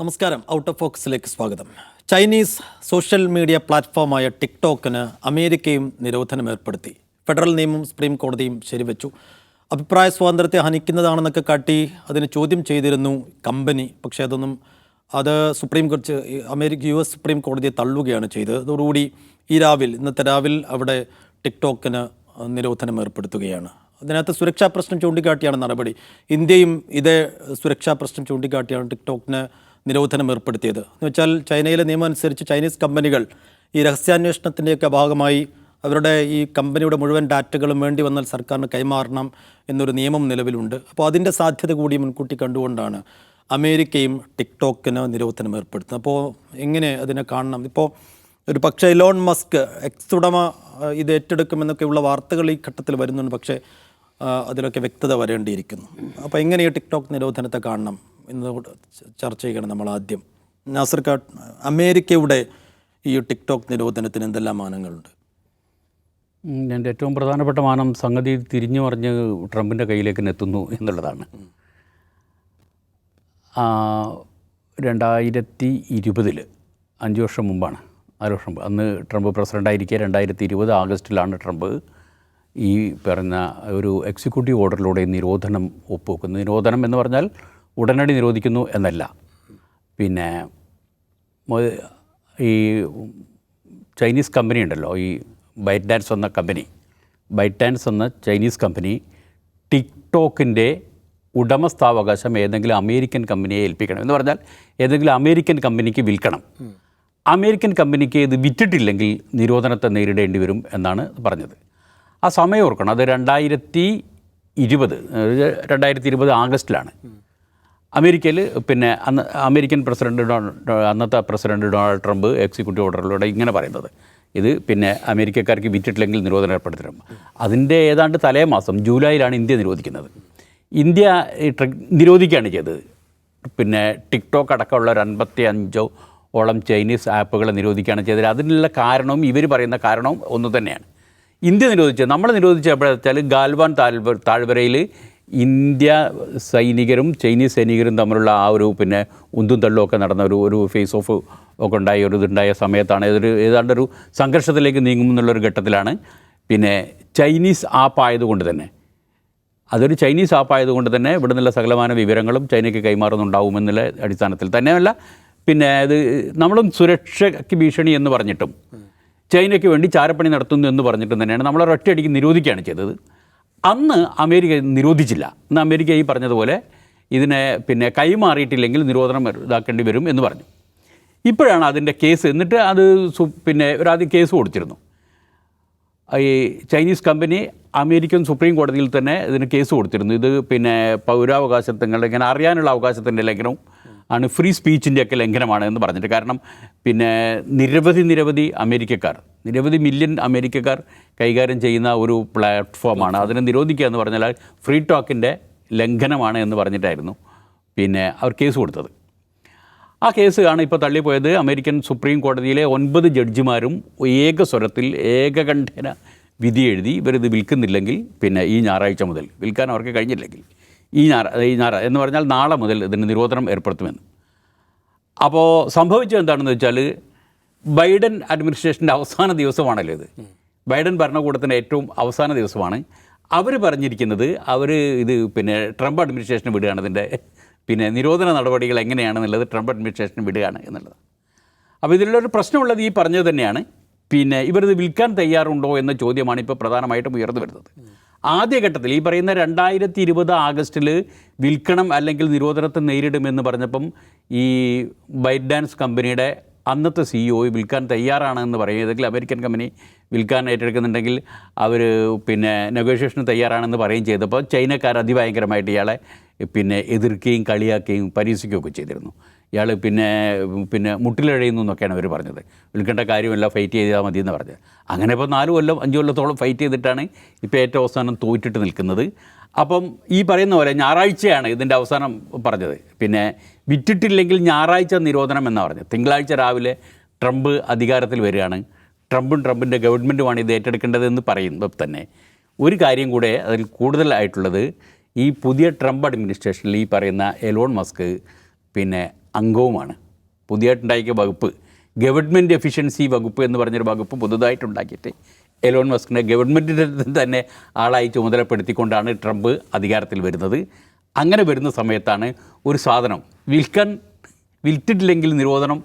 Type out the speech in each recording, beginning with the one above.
നമസ്കാരം. Out of ഫോക്സിലേക്ക് സ്വാഗതം. ചൈനീസ് സോഷ്യൽ മീഡിയ പ്ലാറ്റ്ഫോമായ ടിക്ടോക്കിന് അമേരിക്കയും നിരോധനം ഏർപ്പെടുത്തി. ഫെഡറൽ നിയമം സുപ്രീം കോടതിയും ശരിവെച്ചു. അഭിപ്രായ സ്വാതന്ത്ര്യത്തെ ഹനിക്കുന്നതാണെന്നൊക്കെ കാട്ടി അതിന് ചോദ്യം ചെയ്തിരുന്നു കമ്പനി. പക്ഷേ അതൊന്നും അത് supreme America U S supreme കോടതിയെ തള്ളുകയാണ് ചെയ്തത്. അതോടുകൂടി ഈ രാവിൽ ഇന്നത്തെ രാവിൽ അവിടെ ടിക്ടോക്കിന് നിരോധനം ഏർപ്പെടുത്തുകയാണ്. അതിനകത്ത് സുരക്ഷാ പ്രശ്നം ചൂണ്ടിക്കാട്ടിയാണ് നടപടി. ഇന്ത്യയും ഇതേ സുരക്ഷാ പ്രശ്നം ചൂണ്ടിക്കാട്ടിയാണ് ടിക്ടോക്കിന് നിരോധനം ഏർപ്പെടുത്തിയത്. എന്ന് വെച്ചാൽ ചൈനയിലെ നിയമം അനുസരിച്ച് ചൈനീസ് കമ്പനികൾ ഈ രഹസ്യാന്വേഷണത്തിന്റെയൊക്കെ ഭാഗമായി അവരുടെ ഈ കമ്പനിയുടെ മുഴുവൻ ഡാറ്റകളും വേണ്ടി വന്നാൽ സർക്കാരിന് കൈമാറണം എന്നൊരു നിയമം നിലവിലുണ്ട്. അപ്പോൾ അതിന്റെ സാധ്യത കൂടി മുൻകൂട്ടി കണ്ടുകൊണ്ടാണ് അമേരിക്കയും ടിക്ടോക്കിന് നിരോധനം ഏർപ്പെടുത്തുന്നത്. അപ്പോൾ എങ്ങനെ അതിനെ കാണണം? ഇപ്പോൾ ഒരു പക്ഷേ ഇലോൺ മസ്ക് എക്സ് ഉടമ ഇത് ഏറ്റെടുക്കുമെന്നൊക്കെയുള്ള വാർത്തകൾ ഈ ഘട്ടത്തിൽ വരുന്നുണ്ട്. പക്ഷേ അതിലൊക്കെ വ്യക്തത വരേണ്ടിയിരിക്കുന്നു. അപ്പോൾ എങ്ങനെയാണ് ടിക്ടോക്ക് നിരോധനത്തെ കാണണം? കൂടെ ചർച്ച ചെയ്യണം നമ്മൾ ആദ്യം. നാസർ കാ അമേരിക്കയുടെ ഈ ടിക്ടോക്ക് നിരോധനത്തിന് എന്തെല്ലാം മാനങ്ങളുണ്ട്? എന്റെ ഏറ്റവും പ്രധാനപ്പെട്ട മാനം സംഗതി തിരിഞ്ഞു മറിഞ്ഞ് ട്രംപിന്റെ കയ്യിലേക്ക് എത്തുന്നു എന്നുള്ളതാണ്. രണ്ടായിരത്തി ഇരുപതിൽ അഞ്ച് വർഷം മുമ്പാണ് ആറ് വർഷം മുമ്പ്. അന്ന് ട്രംപ് പ്രസിഡന്റായിരിക്കെ രണ്ടായിരത്തി ഇരുപത് ആഗസ്റ്റിലാണ് ട്രംപ് ഈ പറഞ്ഞ ഒരു എക്സിക്യൂട്ടീവ് ഓർഡറിലൂടെ നിരോധനം ഒപ്പുവെക്കുന്നത്. നിരോധനം എന്ന് പറഞ്ഞാൽ ഉടനടി നിരോധിക്കുന്നു എന്നല്ല. പിന്നെ ഈ ചൈനീസ് കമ്പനി ഉണ്ടല്ലോ ഈ ബൈറ്റ് ഡാൻസ് എന്ന കമ്പനി. ബൈറ്റ് ഡാൻസ് എന്ന ചൈനീസ് കമ്പനി ടിക്ടോക്കിന്റെ ഉടമസ്ഥാവകാശം ഏതെങ്കിലും അമേരിക്കൻ കമ്പനിയെ ഏൽപ്പിക്കണം എന്ന് പറഞ്ഞാൽ ഏതെങ്കിലും അമേരിക്കൻ കമ്പനിക്ക് വിൽക്കണം. അമേരിക്കൻ കമ്പനിക്ക് ഇത് വിറ്റിട്ടില്ലെങ്കിൽ നിരോധനത്തെ നേരിടേണ്ടി വരും എന്നാണ് പറഞ്ഞത്. ആ സമയം ഓർക്കണം അത് രണ്ടായിരത്തി ഇരുപത് രണ്ടായിരത്തി ഇരുപത് ആഗസ്റ്റിലാണ്. അമേരിക്കയിൽ പിന്നെ അന്ന് അമേരിക്കൻ പ്രസിഡന്റ് ഡൊണാൾഡ് അന്നത്തെ പ്രസിഡന്റ് ഡൊണാൾഡ് ട്രംപ് എക്സിക്യൂട്ടീവ് ഓർഡറിലൂടെ ഇങ്ങനെ പറയുന്നത്. ഇത് പിന്നെ അമേരിക്കക്കാർക്ക് വിറ്റിട്ടില്ലെങ്കിൽ നിരോധനം ഏർപ്പെടുത്തണം. അതിന്റെ ഏതാണ്ട് തലേ മാസം ജൂലൈയിലാണ് ഇന്ത്യ നിരോധിക്കുന്നത്. ഇന്ത്യ നിരോധിക്കുകയാണ് ചെയ്തത്. പിന്നെ ടിക്ടോക്ക് അടക്കമുള്ള ഒരു അൻപത്തി അഞ്ചോ ഓളം ചൈനീസ് ആപ്പുകളെ നിരോധിക്കുകയാണ് ചെയ്തത്. അതിനുള്ള കാരണവും ഇവർ പറയുന്ന കാരണവും ഒന്ന് തന്നെയാണ്. ഇന്ത്യ നിരോധിച്ചത്. നമ്മൾ നിരോധിച്ചത് എപ്പോഴെന്ന് വെച്ചാൽ ഗാൽവാൻ താഴ്വ താഴ്വരയിൽ ഇന്ത്യ സൈനികരും ചൈനീസ് സൈനികരും തമ്മിലുള്ള ആ ഒരു പിന്നെ ഉന്തും തള്ളും ഒക്കെ നടന്ന ഒരു ഒരു ഫേസ് ഓഫ് ഒക്കെ ഉണ്ടായ ഒരു ഇതുണ്ടായ സമയത്താണ് ഇതൊരു ഏതാണ്ട് ഒരു സംഘർഷത്തിലേക്ക് നീങ്ങുമെന്നുള്ളൊരു ഘട്ടത്തിലാണ്. പിന്നെ ചൈനീസ് ആപ്പ് ആയതുകൊണ്ട് തന്നെ അതൊരു ചൈനീസ് ആപ്പ് ആയതുകൊണ്ട് തന്നെ ഇവിടെ നിന്നുള്ള സകലമാന വിവരങ്ങളും ചൈനയ്ക്ക് കൈമാറുന്നുണ്ടാവുമെന്നുള്ള അടിസ്ഥാനത്തിൽ തന്നെയല്ല. പിന്നെ ഇത് നമ്മളും സുരക്ഷയ്ക്ക് ഭീഷണി എന്ന് പറഞ്ഞിട്ടും ചൈനയ്ക്ക് വേണ്ടി ചാരപ്പണി നടത്തുന്നു എന്ന് പറഞ്ഞിട്ടും തന്നെയാണ് നമ്മളൊരൊറ്റയടിക്ക് നിരോധിക്കുകയാണ് ചെയ്തത്. അന്ന് അമേരിക്ക നിരോധിച്ചില്ല. അന്ന് അമേരിക്ക ഈ പറഞ്ഞതുപോലെ ഇതിനെ പിന്നെ കൈമാറിയിട്ടില്ലെങ്കിൽ നിരോധനം ഇതാക്കേണ്ടി വരും എന്ന് പറഞ്ഞു. ഇപ്പോഴാണ് അതിന്റെ കേസ് എന്നിട്ട് അത് പിന്നെ ഒരാദ്യം കേസ് കൊടുത്തിരുന്നു. ഈ ചൈനീസ് കമ്പനി അമേരിക്കൻ സുപ്രീം കോടതിയിൽ തന്നെ ഇതിന് കേസ് കൊടുത്തിരുന്നു. ഇത് പിന്നെ പൗരാവകാശത്തിന്റെ ഇങ്ങനെ അറിയാനുള്ള അവകാശത്തിന്റെ ലംഘനവും ആണ് ഫ്രീ സ്പീച്ചിന്റെ ഒക്കെ ലംഘനമാണ് എന്ന് പറഞ്ഞിട്ട്. കാരണം പിന്നെ നിരവധി നിരവധി അമേരിക്കക്കാർ നിരവധി മില്യൺ അമേരിക്കക്കാർ കൈകാര്യം ചെയ്യുന്ന ഒരു പ്ലാറ്റ്ഫോമാണ്. അതിനെ നിരോധിക്കുക എന്ന് പറഞ്ഞാൽ ഫ്രീ ടോക്കിന്റെ ലംഘനമാണ് എന്ന് പറഞ്ഞിട്ടായിരുന്നു പിന്നെ അവർ കേസ് കൊടുത്തത്. ആ കേസ് ആണ് ഇപ്പോൾ തള്ളിപ്പോയത്. അമേരിക്കൻ സുപ്രീം കോടതിയിലെ ഒൻപത് ജഡ്ജിമാരും ഏക സ്വരത്തിൽ ഏകകണ്ഠേന വിധി എഴുതി ഇവരിത് വിൽക്കുന്നില്ലെങ്കിൽ പിന്നെ ഈ ഞായറാഴ്ച മുതൽ വിൽക്കാൻ അവർക്ക് കഴിഞ്ഞില്ലെങ്കിൽ ഈ ഞായറ ഈ ഞായറ എന്ന് പറഞ്ഞാൽ നാളെ മുതൽ ഇതിന് നിരോധനം ഏർപ്പെടുത്തുമെന്ന്. അപ്പോൾ സംഭവിച്ചത് എന്താണെന്ന് വെച്ചാൽ ബൈഡൻ അഡ്മിനിസ്ട്രേഷന്റെ അവസാന ദിവസമാണല്ലോ ഇത്. ബൈഡൻ ഭരണകൂടത്തിന്റെ ഏറ്റവും അവസാന ദിവസമാണ്. അവർ പറഞ്ഞിരിക്കുന്നത് അവർ ഇത് പിന്നെ ട്രംപ് അഡ്മിനിസ്ട്രേഷന് വിടുകയാണ് ഇതിന്റെ പിന്നെ നിരോധന നടപടികൾ എങ്ങനെയാണെന്നുള്ളത് ട്രംപ് അഡ്മിനിസ്ട്രേഷന് വിടുകയാണ് എന്നുള്ളത്. അപ്പോൾ ഇതിലൊരു പ്രശ്നമുള്ളത് ഈ പറഞ്ഞത് തന്നെയാണ്. പിന്നെ ഇവരിത് വിൽക്കാൻ തയ്യാറുണ്ടോ എന്ന ചോദ്യമാണ് ഇപ്പോൾ പ്രധാനമായിട്ടും ഉയർന്നു വരുന്നത്. ആദ്യഘട്ടത്തിൽ ഈ പറയുന്ന രണ്ടായിരത്തി ഇരുപത് ആഗസ്റ്റിൽ വിൽക്കണം അല്ലെങ്കിൽ നിരോധനത്തെ നേരിടുമെന്ന് പറഞ്ഞപ്പം ഈ ബൈറ്റ് ഡാൻസ് കമ്പനിയുടെ അന്നത്തെ സിഇഒ വിൽക്കാൻ തയ്യാറാണ് എന്ന് പറയും. ഏതെങ്കിലും അമേരിക്കൻ കമ്പനി വിൽക്കാൻ ഏറ്റെടുക്കുന്നുണ്ടെങ്കിൽ അവർ പിന്നെ നെഗോഷിയേഷന് തയ്യാറാണെന്ന് പറയുകയും ചെയ്തപ്പോൾ ചൈനക്കാർ അതിഭയങ്കരമായിട്ട് ഇയാളെ പിന്നെ എതിർക്കുകയും കളിയാക്കുകയും പരിഹസിക്കുകയൊക്കെ ചെയ്തിരുന്നു. ഇയാൾ പിന്നെ പിന്നെ മുട്ടിലഴയുന്നു എന്നൊക്കെയാണ് അവർ പറഞ്ഞത്. വിൽക്കേണ്ട കാര്യമല്ല ഫൈറ്റ് ചെയ്താൽ മതി എന്ന് പറഞ്ഞത്. അങ്ങനെ ഇപ്പോൾ നാല് കൊല്ലം അഞ്ച് കൊല്ലത്തോളം ഫൈറ്റ് ചെയ്തിട്ടാണ് ഇപ്പോൾ ഏറ്റവും അവസാനം തോറ്റിട്ട് നിൽക്കുന്നത്. അപ്പം ഈ പറയുന്ന പോലെ ഞായറാഴ്ചയാണ് ഇതിന്റെ അവസാനം പറഞ്ഞത്. പിന്നെ വിറ്റിട്ടില്ലെങ്കിൽ ഞായറാഴ്ച നിരോധനം എന്നാണ് പറഞ്ഞത്. തിങ്കളാഴ്ച രാവിലെ ട്രംപ് അധികാരത്തിൽ വരികയാണ്. ട്രംപും ട്രംപിന്റെ ഗവൺമെന്റുമാണ് ഇത് ഏറ്റെടുക്കേണ്ടതെന്ന് പറയുമ്പോൾ തന്നെ. ഒരു കാര്യം കൂടെ അതിൽ കൂടുതലായിട്ടുള്ളത് ഈ പുതിയ ട്രംപ് അഡ്മിനിസ്ട്രേഷനിൽ ഈ പറയുന്ന എലോൺ മസ്ക് പിന്നെ അംഗവുമാണ്. പുതിയതായിട്ടുണ്ടാക്കിയ വകുപ്പ് ഗവൺമെന്റ് എഫിഷ്യൻസി വകുപ്പ് എന്ന് പറഞ്ഞൊരു വകുപ്പ് പുതുതായിട്ടുണ്ടാക്കിയിട്ട് എലോൺ മസ്കിനെ ഗവൺമെന്റിന്റെ തന്നെ ആളായി ചുമതലപ്പെടുത്തിക്കൊണ്ടാണ് ട്രംപ് അധികാരത്തിൽ വരുന്നത്. അങ്ങനെ വരുന്ന സമയത്താണ് ഒരു സാധനം വിൽക്കാൻ വിൽറ്റിട്ടില്ലെങ്കിൽ നിരോധനം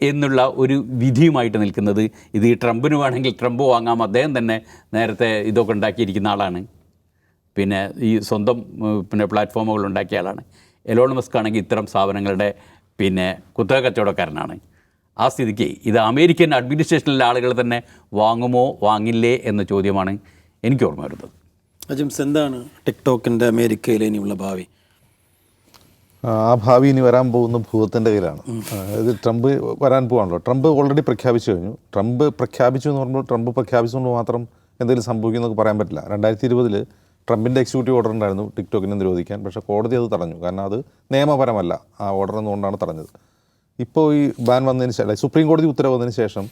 എന്നുള്ള ഒരു വിധിയുമായിട്ട് നിൽക്കുന്നത്. ഇത് ഈ ട്രംപിന് വേണമെങ്കിൽ ട്രംപ് വാങ്ങാം അദ്ദേഹം തന്നെ നേരത്തെ ഇതൊക്കെ ഉണ്ടാക്കിയിരിക്കുന്ന ആളാണ്. പിന്നെ ഈ സ്വന്തം പിന്നെ പ്ലാറ്റ്ഫോമുകൾ ഉണ്ടാക്കിയ ആളാണ്. എലോൺ മസ്ക് ആണെങ്കിൽ ഇത്തരം സ്ഥാപനങ്ങളുടെ പിന്നെ കുത്തക കച്ചവടക്കാരനാണ്. ആ സ്ഥിതിക്ക് ഇത് അമേരിക്കൻ അഡ്മിനിസ്ട്രേഷനിലെ ആളുകൾ തന്നെ വാങ്ങുമോ വാങ്ങില്ലേ എന്ന ചോദ്യമാണ് എനിക്ക് ഓർമ്മ വരുന്നത്. അജിംസ് എന്താണ് ടിക്ടോക്കിന്റെ അമേരിക്കയിലെ ഇനിയുള്ള ഭാവി? ആ ഭാവി ഇനി വരാൻ പോകുന്ന ഭൂതത്തിന്റെ കയ്യിലാണ്. ഇത് ട്രംപ് വരാൻ പോവാണല്ലോ. ട്രംപ് ഓൾറെഡി പ്രഖ്യാപിച്ചു കഴിഞ്ഞു. ട്രംപ് പ്രഖ്യാപിച്ചു എന്ന് പറയുമ്പോൾ ട്രംപ് പ്രഖ്യാപിച്ചുകൊണ്ട് മാത്രം എന്തെങ്കിലും സംഭവിക്കുമെന്നൊക്കെ പറയാൻ പറ്റില്ല. രണ്ടായിരത്തി ഇരുപതിൽ ട്രംപിന്റെ എക്സിക്യൂട്ടീവ് ഓർഡർ ഉണ്ടായിരുന്നു ടിക്ടോക്കിനെ നിരോധിക്കാൻ. പക്ഷെ കോടതി അത് തടഞ്ഞു. കാരണം അത് നിയമപരമല്ല. ആ ഓർഡർ എന്നുകൊണ്ടാണ് തടഞ്ഞത്. ഇപ്പോൾ ഈ ബാൻ വന്നതിന് ശേഷം സുപ്രീം കോടതി ഉത്തരവ് വന്നതിന് ശേഷം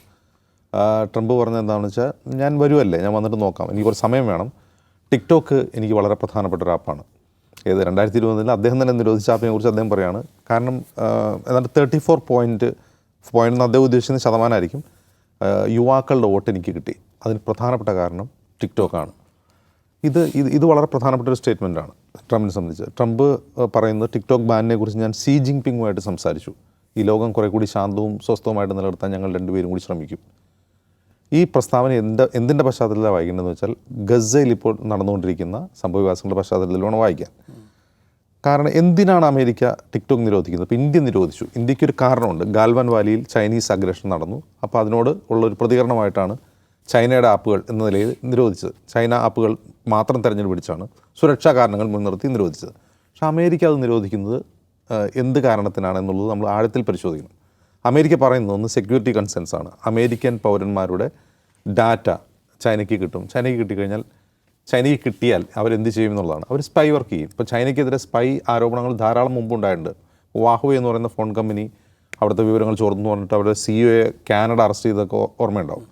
ട്രംപ് പറഞ്ഞത് എന്താണെന്ന് വെച്ചാൽ ഞാൻ വരുമല്ലേ ഞാൻ വന്നിട്ട് നോക്കാം. എനിക്ക് കുറച്ച് സമയം വേണം. ടിക്ടോക്ക് എനിക്ക് വളരെ പ്രധാനപ്പെട്ട ഒരു ആപ്പാണ്. ഏത് രണ്ടായിരത്തി ഇരുപതിൽ അദ്ദേഹം തന്നെ നിരോധിച്ച ആപ്പിനെ കുറിച്ച് അദ്ദേഹം പറയുകയാണ് കാരണം എന്നാൽ തേർട്ടി ഫോർ പോയിന്റ് പോയിന്റ് എന്ന് അദ്ദേഹം ഉദ്ദേശിക്കുന്ന ശതമാനമായിരിക്കും യുവാക്കളുടെ വോട്ട് എനിക്ക് കിട്ടി. അതിന് പ്രധാനപ്പെട്ട കാരണം ടിക്ടോക്കാണ്. ഇത് ഇത് ഇത് വളരെ പ്രധാനപ്പെട്ട ഒരു സ്റ്റേറ്റ്മെന്റാണ് ട്രംപിനെ സംബന്ധിച്ച്. ട്രംപ് പറയുന്നത് ടിക്ടോക്ക് ബാനിനെ കുറിച്ച് ഞാൻ സി ജിങ് പിങ്ങുമായിട്ട് സംസാരിച്ചു. ഈ ലോകം കുറേ കൂടി ശാന്തവും സ്വസ്ഥവുമായിട്ട് നിലനിർത്താൻ ഞങ്ങൾ രണ്ടുപേരും കൂടി ശ്രമിക്കും. ഈ പ്രസ്താവന എന്ത് എന്തിന്റെ പശ്ചാത്തലത്തിലാണ് വായിക്കേണ്ടതെന്ന് വെച്ചാൽ ഗസയിൽ ഇപ്പോൾ നടന്നുകൊണ്ടിരിക്കുന്ന സംഭവവികാസങ്ങളുടെ പശ്ചാത്തലത്തിലാണ് വായിക്കാൻ. കാരണം എന്തിനാണ് അമേരിക്ക ടിക്ടോക്ക് നിരോധിക്കുന്നത്? ഇപ്പോൾ ഇന്ത്യ നിരോധിച്ചു. ഇന്ത്യയ്ക്ക് ഒരു കാരണമുണ്ട്. ഗാൽവൻ വാലിയിൽ ചൈനീസ് അഗ്രഷൻ നടന്നു. അപ്പോൾ അതിനോട് ഉള്ള ഒരു പ്രതികരണമായിട്ടാണ് ചൈനയുടെ ആപ്പുകൾ എന്ന നിലയിൽ നിരോധിച്ചത്. ചൈന ആപ്പുകൾ മാത്രം തിരഞ്ഞെടുപ്പിച്ചാണ് സുരക്ഷാ കാരണങ്ങൾ മുൻനിർത്തി നിരോധിച്ചത്. പക്ഷേ അമേരിക്ക അത് നിരോധിക്കുന്നത് എന്ത് കാരണത്തിനാണ് എന്നുള്ളത് നമ്മൾ ആഴത്തിൽ പരിശോധിക്കണം. അമേരിക്ക പറയുന്നത് ഒന്ന് സെക്യൂരിറ്റി കൺസേൺസ് ആണ്. അമേരിക്കൻ പൗരന്മാരുടെ ഡാറ്റ ചൈനയ്ക്ക് കിട്ടും. ചൈനയ്ക്ക് കിട്ടിക്കഴിഞ്ഞാൽ ചൈനയ്ക്ക് കിട്ടിയാൽ അവരെന്ത് ചെയ്യും എന്നുള്ളതാണ്. അവർ സ്പൈ വർക്ക് ചെയ്യും. ഇപ്പോൾ ചൈനയ്ക്കെതിരെ സ്പൈ ആരോപണങ്ങൾ ധാരാളം മുമ്പ് ഉണ്ടായിട്ടുണ്ട്. വാഹുവേ എന്ന് പറയുന്ന ഫോൺ കമ്പനി അവിടുത്തെ വിവരങ്ങൾ ചോർന്നു പറഞ്ഞിട്ട് അവരുടെ സിഇഒയെ കാനഡ അറസ്റ്റ് ചെയ്തൊക്കെ ഓർമ്മയുണ്ടാവും.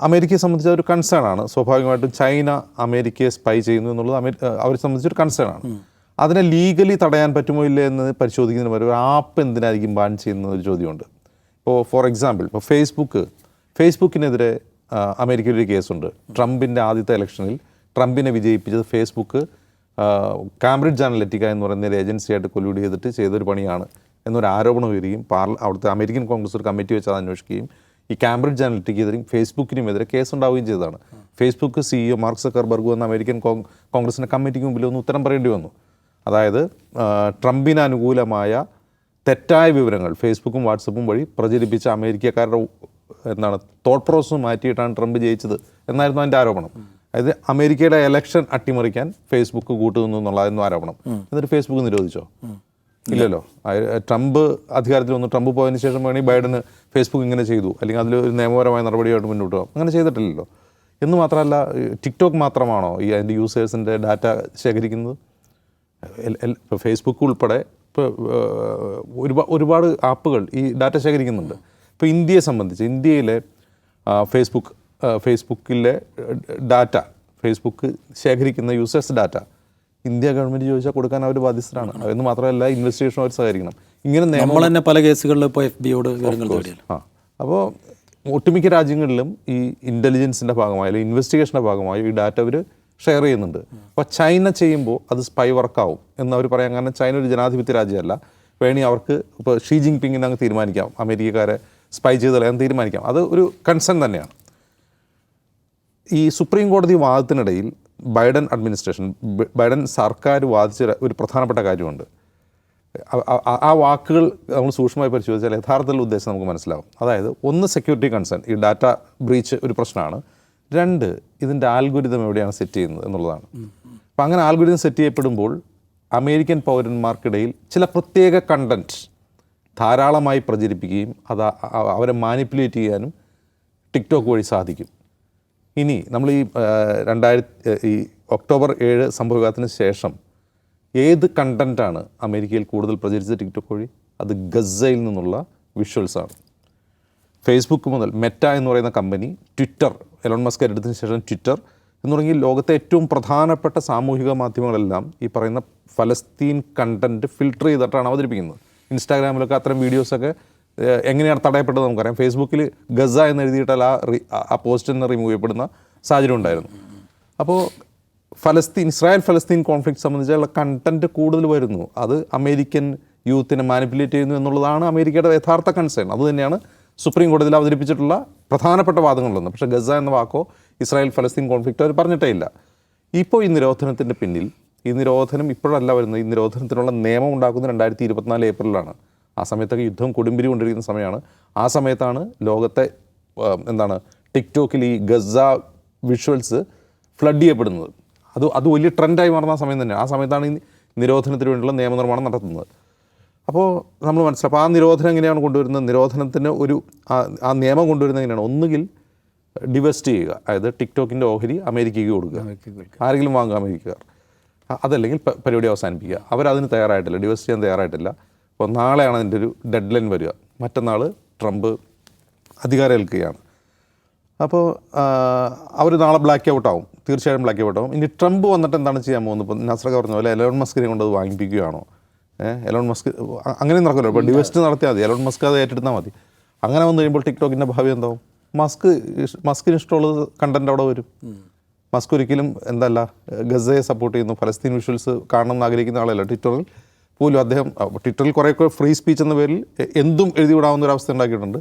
അമേരിക്കയെ സംബന്ധിച്ച ഒരു കൺസേൺ ആണ്. സ്വാഭാവികമായിട്ടും ചൈന അമേരിക്കയെ സ്പൈ ചെയ്യുന്നു എന്നുള്ളത് അവരെ സംബന്ധിച്ചൊരു കൺസേൺ ആണ്. അതിനെ ലീഗലി തടയാൻ പറ്റുമോ ഇല്ലേ എന്ന് പരിശോധിക്കുന്നതിന് പകരം ആപ്പ് എന്തിനായിരിക്കും ബാൻ ചെയ്യുന്ന ഒരു ചോദ്യമുണ്ട്. ഇപ്പോൾ ഫോർ എക്സാമ്പിൾ ഇപ്പോൾ ഫേസ്ബുക്ക് ഫേസ്ബുക്കിനെതിരെ അമേരിക്കയിലൊരു കേസുണ്ട്. ട്രംപിന്റെ ആദ്യത്തെ ഇലക്ഷനിൽ ട്രംപിനെ വിജയിപ്പിച്ചത് ഫേസ്ബുക്ക് കാംബ്രിഡ്ജ് അനലറ്റിക്ക എന്ന് പറയുന്ന ഒരു ഏജൻസിയായിട്ട് കൊല്യൂഡ് ചെയ്തിട്ട് ചെയ്തൊരു പണിയാണ്. എന്നൊരു ആരോപണം ഉയരുകയും പാർല അവിടുത്തെ അമേരിക്കൻ കോൺഗ്രസ് ഒരു കമ്മിറ്റി വെച്ച് അത് അന്വേഷിക്കുകയും ഈ കാംബ്രിഡ്ജ് അനലിറ്റിക്കെതിരെയും ഫേസ്ബുക്കിനുമെതിരെ കേസുണ്ടാവുകയും ചെയ്തതാണ്. ഫേസ്ബുക്ക് സിഇഒ മാർക്ക് സക്കർബർഗ് എന്ന അമേരിക്കൻ കോൺ- കോൺഗ്രസിന്റെ കമ്മിറ്റിക്ക് മുമ്പിൽ ഒന്ന് ഉത്തരം പറയേണ്ടി വന്നു. അതായത് ട്രംപിന് അനുകൂലമായ തെറ്റായ വിവരങ്ങൾ ഫേസ്ബുക്കും വാട്സപ്പും വഴി പ്രചരിപ്പിച്ച അമേരിക്കക്കാരുടെ എന്താണ് തോട്ട് പ്രോസസ് മാറ്റിയിട്ടാണ് ട്രംപ് ജയിച്ചത് എന്നായിരുന്നു അതിന്റെ ആരോപണം. അതായത് അമേരിക്കയുടെ ഇലക്ഷൻ അട്ടിമറിക്കാൻ ഫേസ്ബുക്ക് കൂട്ടുനിന്നു എന്നുള്ളതായിരുന്നു ആരോപണം. എന്നിട്ട് ഫേസ്ബുക്ക് നിരോധിച്ചോ? ഇല്ലല്ലോ. ട്രംപ് അധികാരത്തിൽ വന്നു. ട്രംപ് പോയതിന് ശേഷം വേണമെങ്കിൽ ബൈഡന് ഫേസ്ബുക്ക് ഇങ്ങനെ ചെയ്തു. അല്ലെങ്കിൽ അതിൽ ഒരു നിയമപരമായ നടപടിയായിട്ട് മുന്നോട്ട് പോകാം. അങ്ങനെ ചെയ്തിട്ടില്ലല്ലോ. എന്ന് മാത്രമല്ല ടിക്ടോക്ക് മാത്രമാണോ ഈ അതിന്റെ യൂസേഴ്സിന്റെ ഡാറ്റ ശേഖരിക്കുന്നത്? ഇപ്പോൾ ഫേസ്ബുക്ക് ഉൾപ്പെടെ ഇപ്പോൾ ഒരുപാട് ഒരുപാട് ആപ്പുകൾ ഈ ഡാറ്റ ശേഖരിക്കുന്നുണ്ട്. ഇപ്പോൾ ഇന്ത്യയെ സംബന്ധിച്ച് ഇന്ത്യയിലെ ഫേസ്ബുക്ക് ഫേസ്ബുക്കിലെ ഡാറ്റ ഫേസ്ബുക്ക് ശേഖരിക്കുന്ന യൂസേഴ്സ് ഡാറ്റ ഇന്ത്യ ഗവൺമെന്റ് ചോദിച്ചാൽ കൊടുക്കാൻ അവർ ബാധ്യസ്ഥരാണ്. എന്ന് മാത്രമല്ല ഇൻവെസ്റ്റിഗേഷൻ അവർ സഹകരിക്കണം. ഇങ്ങനെ നമ്മൾ തന്നെ പല കേസുകളിൽ ഇപ്പോൾ എഫ് ബിയോട് ആ. അപ്പോൾ ഒട്ടുമിക്ക രാജ്യങ്ങളിലും ഈ ഇന്റലിജൻസിന്റെ ഭാഗമായി അല്ലെങ്കിൽ ഇൻവെസ്റ്റിഗേഷന്റെ ഭാഗമായി ഈ ഡാറ്റ അവർ ഷെയർ ചെയ്യുന്നുണ്ട്. അപ്പോൾ ചൈന ചെയ്യുമ്പോൾ അത് സ്പൈ വർക്കാവും എന്ന് അവർ പറയാൻ കാരണം ചൈന ഒരു ജനാധിപത്യ രാജ്യമല്ല. വേണി അവർക്ക് ഇപ്പോൾ ഷീ ജിങ് പിങ്ങിന് അങ്ങ് തീരുമാനിക്കാം. അമേരിക്കക്കാരെ സ്പൈ ചെയ്ത് കളയാൻ തീരുമാനിക്കാം. അത് ഒരു കൺസേൺ തന്നെയാണ്. ഈ സുപ്രീം കോടതി വാദത്തിനിടയിൽ ബൈഡൻ അഡ്മിനിസ്ട്രേഷൻ ബൈഡൻ സർക്കാർ വാദിച്ച ഒരു- പ്രധാനപ്പെട്ട കാര്യമുണ്ട്. ആ- വാക്കുകൾ നമ്മൾ സൂക്ഷ്മമായി പരിശോധിച്ചാൽ യഥാർത്ഥത്തിൽ ഉദ്ദേശം നമുക്ക് മനസ്സിലാവും. അതായത് ഒന്ന് സെക്യൂരിറ്റി കൺസേൺ ഈ ഡാറ്റ ബ്രീച്ച് ഒരു പ്രശ്നമാണ്. രണ്ട് ഇതിന്റെ ആൽഗുരിതം എവിടെയാണ് സെറ്റ് ചെയ്യുന്നത് എന്നുള്ളതാണ്. അപ്പം അങ്ങനെ ആൽഗുരിതം സെറ്റ് ചെയ്യപ്പെടുമ്പോൾ അമേരിക്കൻ പൗരന്മാർക്കിടയിൽ ചില പ്രത്യേക കണ്ടന്റ് ധാരാളമായി പ്രചരിപ്പിക്കുകയും അത് അവരെ മാനിപ്പുലേറ്റ് ചെയ്യാനും ടിക്ടോക്ക് വഴി സാധിക്കും. ഇനി നമ്മൾ ഈ രണ്ടായിരത്തി ഈ ഒക്ടോബർ ഏഴ് സംഭവത്തിന് ശേഷം ഏത് കണ്ടന്റാണ് അമേരിക്കയിൽ കൂടുതൽ പ്രചരിച്ച ടിക്ടോക്ക് വഴി? അത് ഗസയിൽ നിന്നുള്ള വിഷ്വൽസാണ്. ഫേസ്ബുക്ക് മുതൽ മെറ്റ എന്ന് പറയുന്ന കമ്പനി ട്വിറ്റർ എലോൺ മസ്ക് എടുത്തതിന് ശേഷം ട്വിറ്റർ എന്ന് തുടങ്ങി ലോകത്തെ ഏറ്റവും പ്രധാനപ്പെട്ട സാമൂഹിക മാധ്യമങ്ങളെല്ലാം ഈ പറയുന്ന ഫലസ്തീൻ കണ്ടന്റ് ഫിൽട്ടർ ചെയ്തിട്ടാണ് അവതരിപ്പിക്കുന്നത്. ഇൻസ്റ്റാഗ്രാമിലൊക്കെ അത്തരം വീഡിയോസൊക്കെ എങ്ങനെയാണ് തടയപ്പെട്ടത് നമുക്കറിയാം. ഫേസ്ബുക്കിൽ ഗസ എന്ന് എഴുതിയിട്ടാൽ ആ ആ പോസ്റ്റിൽ നിന്ന് റിമൂവ് ചെയ്യപ്പെടുന്ന സാഹചര്യം ഉണ്ടായിരുന്നു. അപ്പോൾ ഫലസ്തീൻ ഇസ്രായേൽ ഫലസ്തീൻ കോൺഫ്ലിക്റ്റ് സംബന്ധിച്ചുള്ള കണ്ടന്റ് കൂടുതൽ വരുന്നു. അത് അമേരിക്കൻ യൂത്തിനെ മാനിപ്പുലേറ്റ് ചെയ്യുന്നു എന്നുള്ളതാണ് അമേരിക്കയുടെ യഥാർത്ഥ കൺസേൺ അതുതന്നെയാണ് സുപ്രീം കോടതിയിൽ അവതരിപ്പിച്ചിട്ടുള്ള പ്രധാനപ്പെട്ട വാദങ്ങളിലൊന്ന്. പക്ഷേ ഗസ എന്ന വാക്കോ ഇസ്രായേൽ ഫലസ്തീൻ കോൺഫ്ലിക്റ്റോ അവർ പറഞ്ഞിട്ടേ ഇല്ല. ഇപ്പോൾ ഈ നിരോധനത്തിന്റെ പിന്നിൽ ഈ നിരോധനം ഇപ്പോഴല്ല വരുന്നത്. ഈ നിരോധനത്തിനുള്ള നിയമം ഉണ്ടാക്കുന്നത് രണ്ടായിരത്തി ഇരുപത്തിനാല് ഏപ്രിലാണ് ആ സമയത്തൊക്കെ യുദ്ധം കൊടുമ്പിരി കൊണ്ടിരിക്കുന്ന സമയമാണ്. ആ സമയത്താണ് ലോകത്തെ എന്താണ് ടിക്ടോക്കിൽ ഈ ഗസ വിഷ്വൽസ് ഫ്ലഡ് ചെയ്യപ്പെടുന്നത്. അത് അത് വലിയ ട്രെൻഡായി മാറുന്ന ആ സമയം തന്നെ ആ സമയത്താണ് ഈ നിരോധനത്തിന് വേണ്ടിയുള്ള നിയമനിർമ്മാണം നടത്തുന്നത്. അപ്പോൾ നമ്മൾ മനസ്സിലാക്കും ആ നിരോധനം എങ്ങനെയാണ് കൊണ്ടുവരുന്നത്? നിരോധനത്തിന് ഒരു ആ- നിയമം കൊണ്ടുവരുന്നത് എങ്ങനെയാണ്? ഒന്നുകിൽ ഡിവെസ്റ്റ് ചെയ്യുക. അതായത് ടിക്ടോക്കിന്റെ ഓഹരി അമേരിക്കയ്ക്ക് കൊടുക്കുക. ആരെങ്കിലും വാങ്ങുക അമേരിക്കക്കാർ. അതല്ലെങ്കിൽ പരിപാടി അവസാനിപ്പിക്കുക. അവരതിന് തയ്യാറായിട്ടില്ല. ഡിവെസ്റ്റ് ചെയ്യാൻ തയ്യാറായിട്ടില്ല. അപ്പോൾ നാളെയാണ് അതിന്റെ ഒരു ഡെഡ് ലൈൻ വരിക. മറ്റന്നാൾ ട്രംപ് അധികാരം ഏൽക്കുകയാണ്. അപ്പോൾ അവർ നാളെ ബ്ലാക്ക് ഔട്ട് ആവും. തീർച്ചയായും ബ്ലാക്ക് ഔട്ട് ആവും. ഇനി ട്രംപ് വന്നിട്ട് എന്താണ് ചെയ്യാൻ പോകുന്നത്? ഇപ്പോൾ നസ്രക പറഞ്ഞ പോലെ എലോൺ മസ്കിനെ കൊണ്ട് അത് വാങ്ങിപ്പിക്കുകയാണോ? എലോൺ മസ്ക് അങ്ങനെ നടക്കുമല്ലോ. ഇപ്പോൾ ഡിവസ്റ്റ് നടത്തിയാൽ മതി. എലോൺ മസ്ക് അത് ഏറ്റെടുത്താൽ മതി. അങ്ങനെ വന്നു കഴിയുമ്പോൾ ടിക്ടോക്കിന്റെ ഭാവി എന്താവും? മസ്ക് മസ്കിന് ഇഷ്ടമുള്ളത് കണ്ടന്റ് അവിടെ വരും. മസ്ക് ഒരിക്കലും എന്തല്ല ഗസയെ സപ്പോർട്ട് ചെയ്യുന്നു. ഫലസ്തീൻ വിഷ്വൽസ് കാണണം എന്ന് ആഗ്രഹിക്കുന്ന ആളല്ല. ട്വിറ്ററിൽ പോലും അദ്ദേഹം ട്വിറ്ററിൽ കുറേ ഫ്രീ സ്പീച്ച് എന്ന പേരിൽ എന്തും എഴുതി വിടാവുന്ന ഒരു അവസ്ഥ ഉണ്ടാക്കിയിട്ടുണ്ട്.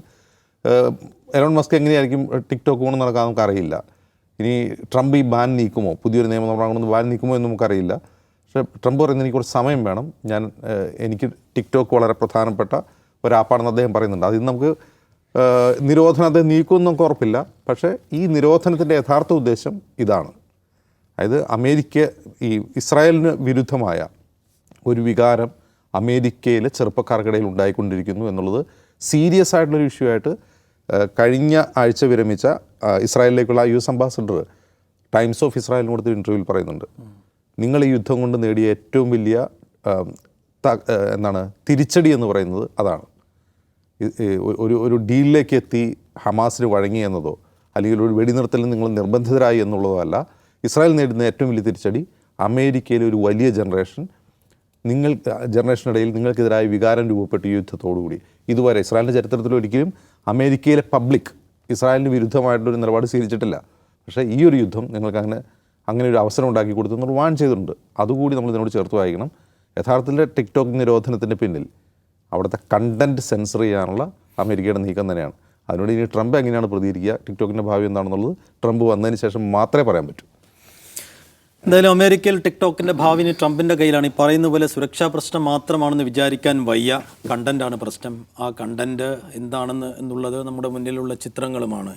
എലോൺ മസ്ക് എങ്ങനെയായിരിക്കും ടിക്ടോക്ക് കൊണ്ട് നടക്കാൻ നമുക്കറിയില്ല. ഇനി ട്രംപ് ഈ ബാൻ നീക്കുമോ? പുതിയൊരു നിയമം നമ്മൾ ബാൻ നീക്കുമോ എന്ന് നമുക്കറിയില്ല. പക്ഷേ ട്രംപ് പറയുന്നത് എനിക്ക് കുറച്ച് സമയം വേണം. ഞാൻ എനിക്ക് ടിക്ടോക്ക് വളരെ പ്രധാനപ്പെട്ട ഒരാപ്പാണെന്ന് അദ്ദേഹം പറയുന്നുണ്ട്. അതിൽ നമുക്ക് നിരോധനം അദ്ദേഹം നീക്കുമെന്ന് നമുക്ക് ഉറപ്പില്ല. പക്ഷേ ഈ നിരോധനത്തിന്റെ യഥാർത്ഥ ഉദ്ദേശം ഇതാണ്. അതായത് അമേരിക്ക ഈ ഇസ്രായേലിന് വിരുദ്ധമായ ഒരു വികാരം അമേരിക്കയിലെ ചെറുപ്പക്കാർക്കിടയിൽ ഉണ്ടായിക്കൊണ്ടിരിക്കുന്നു എന്നുള്ളത് സീരിയസ് ആയിട്ടുള്ളൊരു ഇഷ്യൂ ആയിട്ട് കഴിഞ്ഞ ആഴ്ച വിരമിച്ച ഇസ്രായേലിലേക്കുള്ള U S ambassador Times of ഇസ്രായേലിന് കൊടുത്തൊരു ഇന്റർവ്യൂവിൽ പറയുന്നുണ്ട്. നിങ്ങൾ ഈ യുദ്ധം കൊണ്ട് നേടിയ ഏറ്റവും വലിയ എന്താണ് തിരിച്ചടി എന്ന് പറയുന്നത് അതാണ്. ഒരു ഒരു ഡീലിലേക്ക് എത്തി ഹമാസിന് വഴങ്ങി എന്നതോ അല്ലെങ്കിൽ ഒരു വെടിനിർത്തലിൽ നിങ്ങൾ നിർബന്ധിതരായി എന്നുള്ളതോ അല്ല ഇസ്രായേൽ നേടുന്ന ഏറ്റവും വലിയ തിരിച്ചടി അമേരിക്കയിലെ ഒരു വലിയ ജനറേഷൻ നിങ്ങൾ ജനറേഷനിടയിൽ നിങ്ങൾക്കെതിരായ വികാരം രൂപപ്പെട്ട യുദ്ധത്തോടുകൂടി. ഇതുവരെ ഇസ്രായേലിന്റെ ചരിത്രത്തിൽ ഒരിക്കലും അമേരിക്കയിലെ പബ്ലിക് ഇസ്രായേലിന് വിരുദ്ധമായിട്ടുള്ളൊരു നിലപാട് സ്വീകരിച്ചിട്ടില്ല. പക്ഷേ ഈ ഒരു യുദ്ധം നിങ്ങൾക്ക് അങ്ങനെ അങ്ങനെ ഒരു അവസരം ഉണ്ടാക്കി കൊടുത്തു നമ്മൾ വാൺ ചെയ്തിട്ടുണ്ട്. അതുകൂടി നമ്മൾ ഇതിനോട് ചേർത്ത് വായിക്കണം. യഥാർത്ഥത്തിൽ ടിക്ടോക്ക് നിരോധനത്തിന്റെ പിന്നിൽ അവിടുത്തെ കണ്ടന്റ് സെൻസർ ചെയ്യാനുള്ള അമേരിക്കയുടെ നീക്കം തന്നെയാണ്. അതിനോട് ഇനി ട്രംപ് എങ്ങനെയാണ് പ്രതികരിക്കുക? ടിക്ടോക്കിന്റെ ഭാവി എന്താണെന്നുള്ളത് ട്രംപ് വന്നതിന് ശേഷം മാത്രമേ പറയാൻ പറ്റൂ. എന്തായാലും അമേരിക്കയിൽ ടിക്ടോക്കിന്റെ ഭാവിന് ട്രംപിന്റെ കയ്യിലാണ്. ഈ പറയുന്ന പോലെ സുരക്ഷാ പ്രശ്നം മാത്രമാണെന്ന് വിചാരിക്കാൻ വയ്യ. കണ്ടന്റാണ് പ്രശ്നം. ആ കണ്ടന്റ് എന്താണെന്ന് എന്നുള്ളത് നമ്മുടെ മുന്നിലുള്ള ചിത്രങ്ങളുമാണ്.